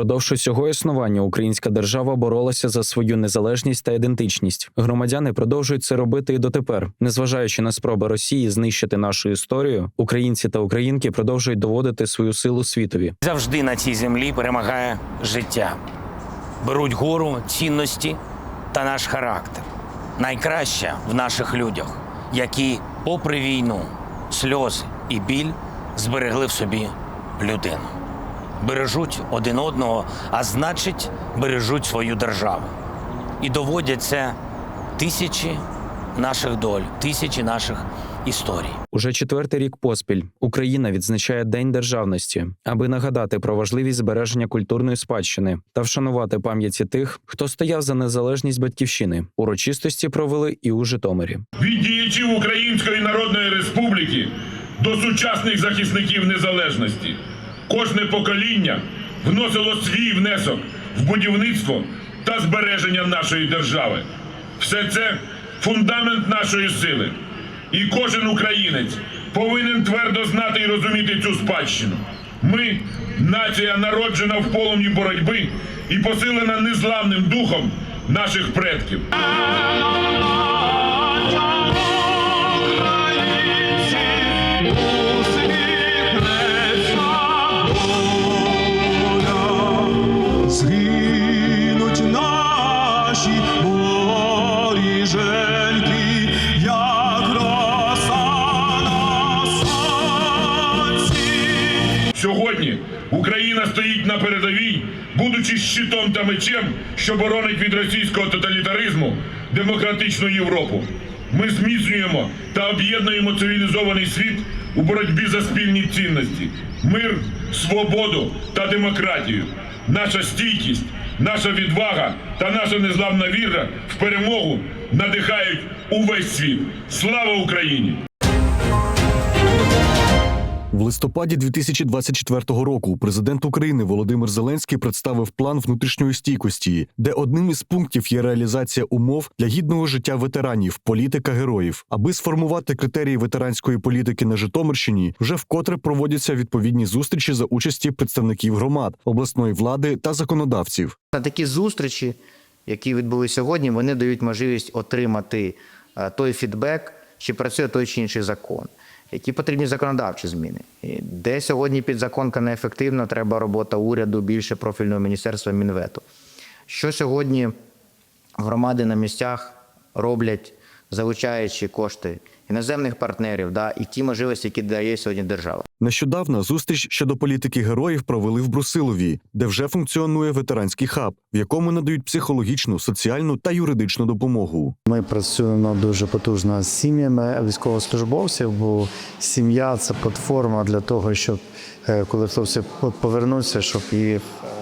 Продовж усього існування українська держава боролася за свою незалежність та ідентичність. Громадяни продовжують це робити і дотепер. Незважаючи на спроби Росії знищити нашу історію, українці та українки продовжують доводити свою силу світові. Завжди на цій землі перемагає життя. Беруть гору цінності та наш характер. Найкраще в наших людях, які, попри війну, сльози і біль, зберегли в собі людину. Бережуть один одного, а значить, бережуть свою державу. І доводять це тисячі наших доль, тисячі наших історій. Уже четвертий рік поспіль Україна відзначає День державності, аби нагадати про важливість збереження культурної спадщини та вшанувати пам'яті тих, хто стояв за незалежність батьківщини. Урочистості провели і у Житомирі. від діячів Української Народної Республіки до сучасних захисників незалежності. Кожне покоління вносило свій внесок в будівництво та збереження нашої держави. Все це фундамент нашої сили. І кожен українець повинен твердо знати і розуміти цю спадщину. Ми нація народжена в полум'ї боротьби і посилена незламним духом наших предків. Та мечем, що боронить від російського тоталітаризму демократичну Європу. Ми зміцнюємо та об'єднуємо цивілізований світ у боротьбі за спільні цінності: мир, свободу та демократію. Наша стійкість, наша відвага та наша незламна віра в перемогу надихають увесь світ. Слава Україні! В листопаді 2024 року президент України Володимир Зеленський представив план внутрішньої стійкості, де одним із пунктів є реалізація умов для гідного життя ветеранів, політика героїв. Аби сформувати критерії ветеранської політики на Житомирщині, вже вкотре проводяться відповідні зустрічі за участі представників громад, обласної влади та законодавців. На такі зустрічі, які відбулися сьогодні, вони дають можливість отримати е, той фідбек, чи працює той чи інший закон, які потрібні законодавчі зміни. Де сьогодні підзаконка неефективна, треба робота уряду, більше профільного міністерства Мінвету. Що сьогодні громади на місцях роблять, залучаючи кошти іноземних партнерів, да, і ті можливості, які дає сьогодні держава. Нещодавно зустріч щодо політики героїв провели в Брусилові, де вже функціонує ветеранський хаб, в якому надають психологічну, соціальну та юридичну допомогу. Ми працюємо дуже потужно з сім'ями військовослужбовців, бо сім'я це платформа для того, щоб е, коли хлопці повернуться, щоб їх е,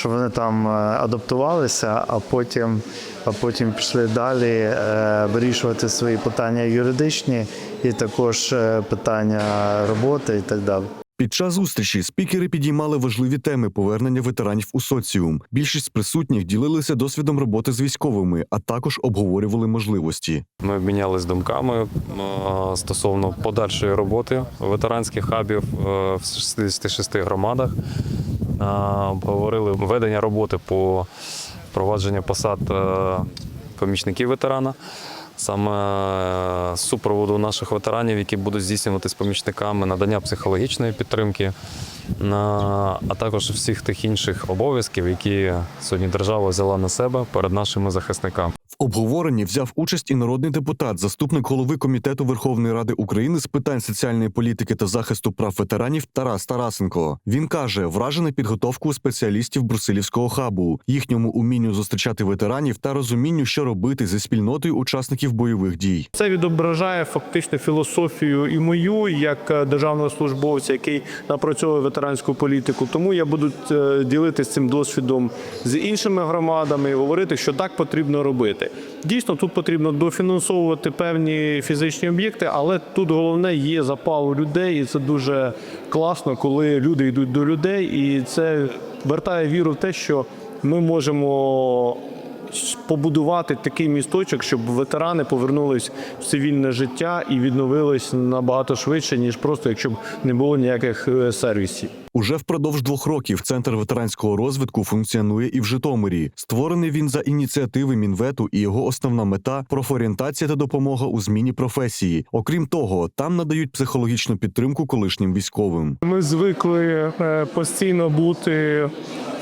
щоб вони там е, адаптувалися, а потім, а потім пішли далі е, вирішувати свої питання юридичні і також е, питання роботи і так далі. Під час зустрічі спікери підіймали важливі теми повернення ветеранів у соціум. Більшість присутніх ділилися досвідом роботи з військовими, а також обговорювали можливості. Ми обмінялись думками стосовно подальшої роботи ветеранських хабів в 66 громадах. Поговорили ведення роботи по впровадженню посад е, помічників ветерана. Саме е, супроводу наших ветеранів, які будуть здійснювати з помічниками надання психологічної підтримки, а також всіх тих інших обов'язків, які сьогодні держава взяла на себе перед нашими захисниками. Обговоренні взяв участь і народний депутат, заступник голови комітету Верховної Ради України з питань соціальної політики та захисту прав ветеранів Тарас Тарасенко. Він каже, вражений підготовкою спеціалістів Брусилівського хабу, їхньому умінню зустрічати ветеранів та розумінню, що робити зі спільнотою учасників бойових дій. Це відображає фактично філософію і мою як е, державного службовця, який напрацьовує ветеранську політику. Тому я буду е, ділитися цим досвідом з іншими громадами і говорити, що так потрібно робити. Дійсно, тут потрібно дофінансовувати певні фізичні об'єкти, але тут головне є запал людей, і це дуже класно, коли люди йдуть до людей, і це вертає віру в те, що ми можемо побудувати такий місточок, щоб ветерани повернулись в цивільне життя і відновились набагато швидше, ніж просто якщо б не було ніяких е, сервісів. Уже впродовж двох років центр ветеранського розвитку функціонує і в Житомирі. Створений він за ініціативи Мінвету, і його основна мета профорієнтація та допомога у зміні професії. Окрім того, там надають психологічну підтримку колишнім військовим. Ми звикли е, постійно бути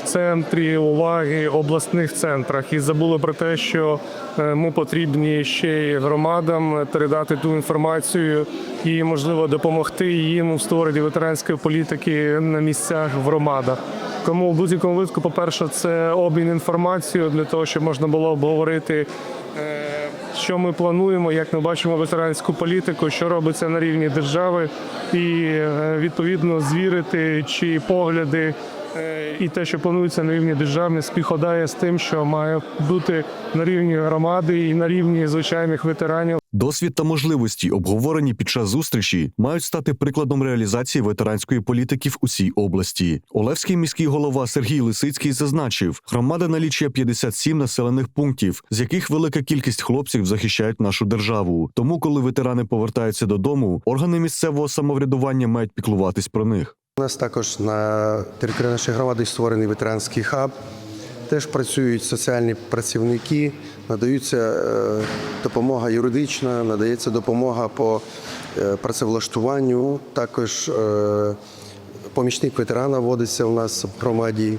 центрі уваги обласних центрах і забули про те, що е, ми потрібні ще й громадам передати ту інформацію і, можливо, допомогти їм у створенні ветеранської політики на місцях в громадах. Тому в будь-якому випадку, по-перше, це обмін інформацією для того, щоб можна було обговорити. е, Що ми плануємо, як ми бачимо ветеранську політику, що робиться на рівні держави, і е, відповідно звірити, чи погляди е, і те, що планується на рівні держави, співпадає з тим, що має бути на рівні громади і на рівні звичайних ветеранів. Досвід та можливості, обговорені під час зустрічі, мають стати прикладом реалізації ветеранської політики в усій області. Олевський міський голова Сергій Лисицький зазначив, громада налічує 57 населених пунктів, з яких велика кількість хлопців захищають нашу державу. Тому, коли ветерани повертаються додому, органи місцевого самоврядування мають піклуватись про них. У нас також на території нашої громади створений ветеранський хаб. Теж працюють соціальні працівники, надаються е, допомога юридична, надається допомога по е, працевлаштуванню. Також е, помічник ветерана вводиться у нас в громаді.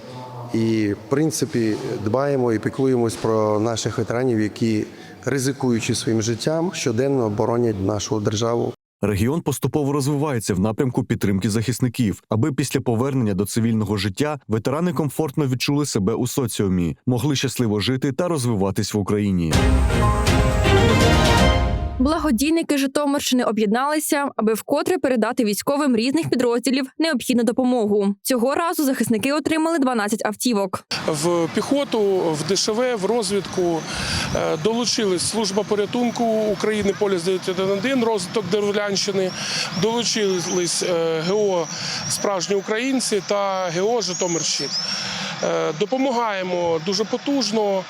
І, в принципі, дбаємо і піклуємось про наших ветеранів, які ризикуючи своїм життям, щоденно боронять нашу державу. Регіон поступово розвивається в напрямку підтримки захисників, аби після повернення до цивільного життя ветерани комфортно відчули себе у соціумі, могли щасливо жити та розвиватись в Україні. Благодійники Житомирщини об'єдналися, аби вкотре передати військовим різних підрозділів необхідну допомогу. Цього разу захисники отримали 12 автівок. в піхоту, в ДШВ, в розвідку. Е, Долучились служба порятунку України Поліс 911, розвиток Деревлянщини, долучились е, ГО Справжні українці та ГО Житомирщин. Е, Допомагаємо дуже потужно.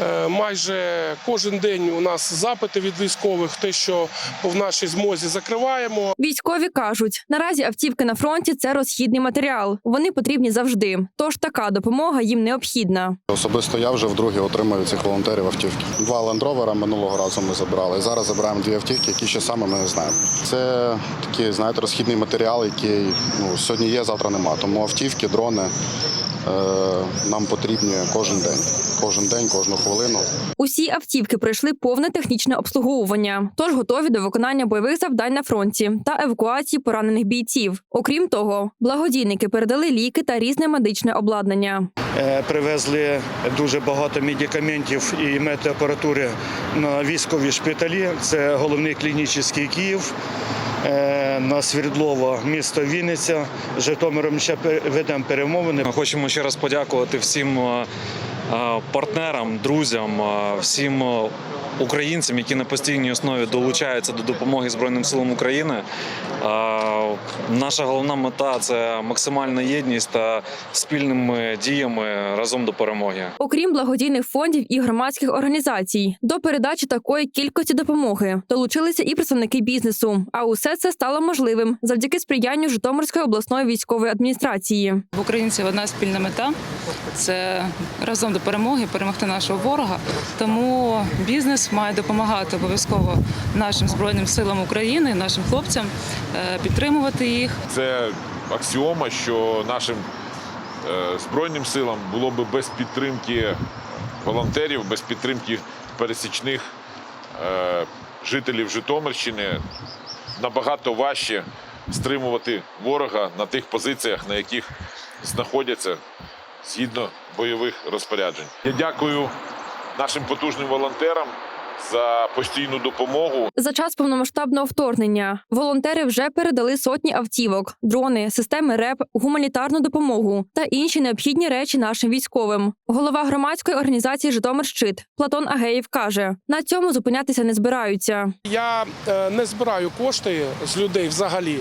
Е, Майже кожен день у нас запити від військових, те, що в нашій змозі закриваємо. Військові кажуть, наразі автівки на фронті це розхідний матеріал. Вони потрібні завжди. Тож така допомога їм необхідна. Особисто я вже вдруге отримую цих волонтерів автівки. Два лендровера минулого разу ми забирали. І зараз забираємо дві автівки, які ще саме ми не знаємо. Це такий, знаєте, розхідний матеріал, який ну, сьогодні є, завтра нема. Тому автівки, дрони нам потрібні кожен день. Кожен день, кожну хвилину. Усі автівки пройшли повне технічне обслуговування, тож готові до виконання бойових завдань на фронті та евакуації поранених бійців. Окрім того, благодійники передали ліки та різне медичне обладнання. Е, Привезли дуже багато медикаментів і медапаратури на військові шпиталі. Це головний клінічний Київ. Е, На Свердлова, місто Вінниця. З Житомиром ще ведемо перемовини. Хочемо ще раз подякувати всім е, е, партнерам, друзям, всім українцям, які на постійній основі долучаються до допомоги Збройним силам України. Наша головна мета це максимальна єдність та спільними діями разом до перемоги. Окрім благодійних фондів і громадських організацій, до передачі такої кількості допомоги долучилися і представники бізнесу. А усе це стало можливим завдяки сприянню Житомирської обласної військової адміністрації. В українців одна спільна мета це разом до перемоги перемогти нашого ворога. Тому бізнес має допомагати обов'язково нашим збройним силам України, нашим хлопцям, підтримувати їх. Це аксіома, що нашим е, Збройним силам було би без підтримки волонтерів, без підтримки пересічних е, жителів Житомирщини набагато важче стримувати ворога на тих позиціях, на яких знаходяться згідно бойових розпоряджень. Я дякую нашим потужним волонтерам за постійну допомогу. За час повномасштабного вторгнення волонтери вже передали сотні автівок, дрони, системи РЕП, гуманітарну допомогу та інші необхідні речі нашим військовим. Голова громадської організації Житомир Щит Платон Агеєв каже: на цьому зупинятися не збираються. Я е, не збираю кошти з людей взагалі.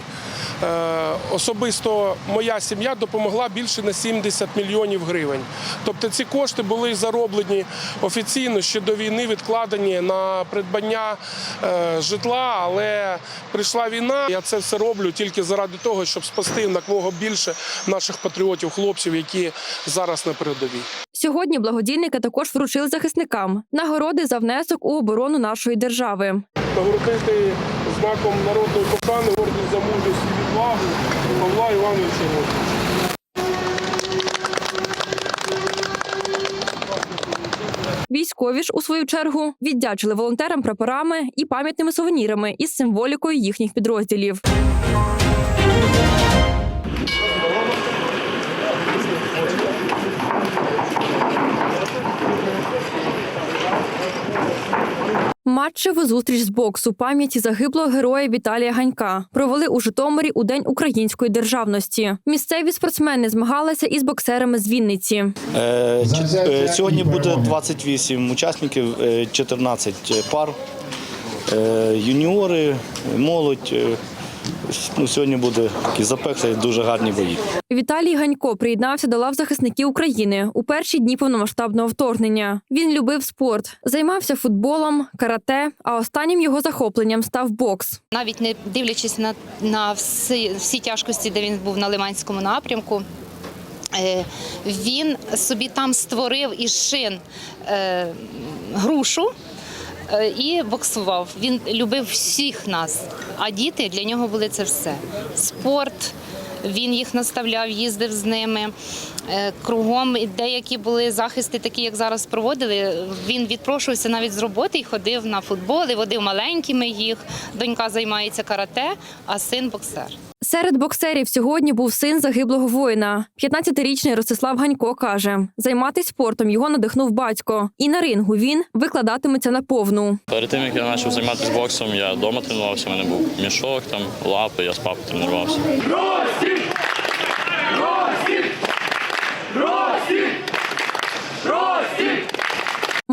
Е, Особисто моя сім'я допомогла більше на 70 мільйонів гривень. Тобто ці кошти були зароблені офіційно ще до війни, відкладені на придбання е, житла, але прийшла війна. Я це все роблю тільки заради того, щоб спасти якомога більше наших патріотів, хлопців, які зараз на передовій. Сьогодні благодійники також вручили захисникам нагороди за внесок у оборону нашої держави. Нагородити знаком народної пошани орден за мужність і відвагу Павла Івановича Ротича. Військові ж у свою чергу віддячили волонтерам прапорами і пам'ятними сувенірами із символікою їхніх підрозділів. Матчеву зустріч з боксу пам'яті загиблого героя Віталія Ганька провели у Житомирі у День української державності. Місцеві спортсмени змагалися із боксерами з Вінниці. Е, е, Сьогодні буде 28 учасників, е, 14 пар, Е, юніори, молодь. Ну, сьогодні буде такі запеклі, дуже гарні бої. Віталій Ганько приєднався до лав захисників України у перші дні повномасштабного вторгнення. Він любив спорт, займався футболом, карате. А останнім його захопленням став бокс. навіть не дивлячись на, на всі, всі тяжкості, де він був на Лиманському напрямку. е, Він собі там створив із шин е, грушу і боксував. Він любив всіх нас, а діти для нього були це все. Спорт, він їх наставляв, їздив з ними. Е, Кругом деякі були захисти, такі як зараз проводили. Він відпрошувався навіть з роботи і ходив на футбол, і водив маленькими їх. Донька займається карате, а син боксер. Серед боксерів сьогодні був син загиблого воїна. 15-річний Ростислав Ганько каже, займатися спортом його надихнув батько, і на рингу він викладатиметься на повну. Перед тим як я почав займатися боксом, я вдома тренувався. У мене був мішок, там лапи, я з папою тренувався.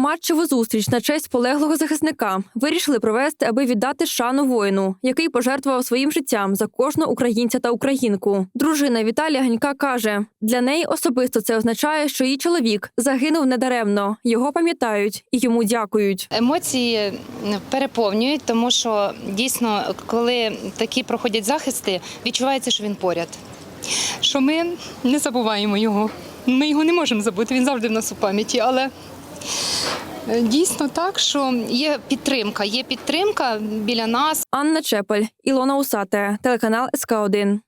Матчеву зустріч на честь полеглого захисника вирішили провести, аби віддати шану воїну, який пожертвував своїм життям за кожного українця та українку. Дружина Віталія Ганька каже: для неї особисто це означає, що її чоловік загинув недаремно. Його пам'ятають і йому дякують. Емоції переповнюють, тому що дійсно, коли такі проходять захисти, відчувається, що він поряд. Що ми не забуваємо його. Ми його не можемо забути, він завжди в нас у пам'яті, але. Е, Дійсно так, що є підтримка. Є підтримка біля нас. Анна Чепель, Ілона Усате, телеканал СК 1